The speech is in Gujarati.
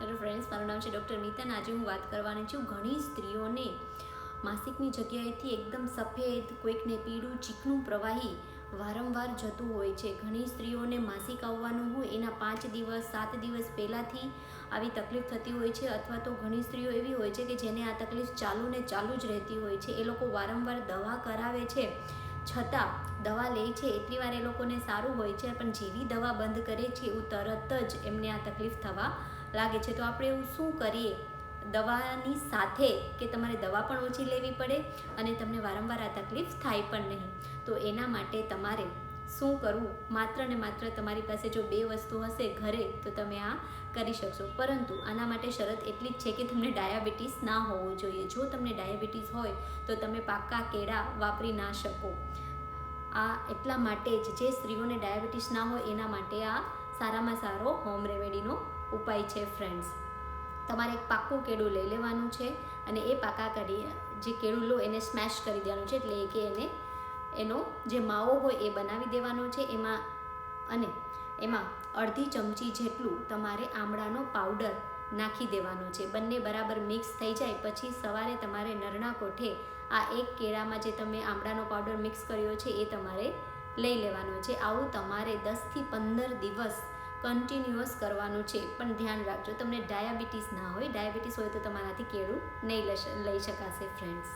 હેલો ફ્રેન્ડ્સ મારું નામ છે ડૉક્ટર મિતન. આજે હું વાત કરવાની છું ઘણી સ્ત્રીઓને માસિકની જગ્યાએથી એકદમ સફેદ, કોઈકને પીળું, ચીકણું પ્રવાહી વારંવાર જતું હોય છે. ઘણી સ્ત્રીઓને માસિક આવવાનું હોય, એના પાંચ દિવસ, સાત દિવસ પહેલાંથી આવી તકલીફ થતી હોય છે અથવા તો ઘણી સ્ત્રીઓ એવી હોય છે કે જેને આ તકલીફ ચાલુ ને ચાલુ જ રહેતી હોય છે. એ લોકો વારંવાર દવા કરાવે છે, છતાં દવા લે છે. એટલી વાર એ લોકોને સારું હોય છે, પણ જેવી દવા બંધ કરે છે, એવું તરત જ એમને આ તકલીફ થવા લાગે છે. તો આપણે એવું શું કરીએ? દવાની સાથે કે તમારે દવા પણ ઓછી લેવી પડે અને તમને વારંવાર આ તકલીફ થાય પણ નહીં. તો એના માટે તમારે શું કરવું? માત્ર ને માત્ર તમારી પાસે જો બે વસ્તુ હશે ઘરે, તો તમે આ કરી શકશો. પરંતુ આના માટે શરત એટલી જ છે કે તમને ડાયાબિટીસ ના હોવો જોઈએ. જો તમને ડાયાબિટીસ હોય, તો તમે પાકા કેળા વાપરી ના શકો. આ એટલા માટે જ જે સ્ત્રીઓને ડાયાબિટીસ ના હોય, એના માટે આ સારામાં સારો હોમ રેમેડીનો ઉપાય છે ફ્રેન્ડ્સ તમારે એક પાકું કેળું લઈ લેવાનું છે અને એ પાકા કરી, જે કેળું લો એને સ્મેશ કરી દેવાનું છે એટલે કે એને, એનો જે માવો હોય એ બનાવી દેવાનો છે. એમાં, અને એમાં અડધી ચમચી જેટલું તમારે આમળાનો પાવડર નાખી દેવાનો છે. બંને બરાબર મિક્સ થઈ જાય, પછી સવારે તમારે નરણા કોઠે આ એક કેળામાં જે તમે આમળાનો પાવડર મિક્સ કર્યો છે એ તમારે લઈ લેવાનો છે. આવું તમારે દસથી પંદર દિવસ કન્ટિન્યુઅસ કરવાનું છે. પણ ધ્યાન રાખજો, તમને ડાયાબિટીસ ના હોય, ડાયાબિટીસ હોય તો તમારાથી કેળું નહીં લઈ શકાશે ફ્રેન્ડ્સ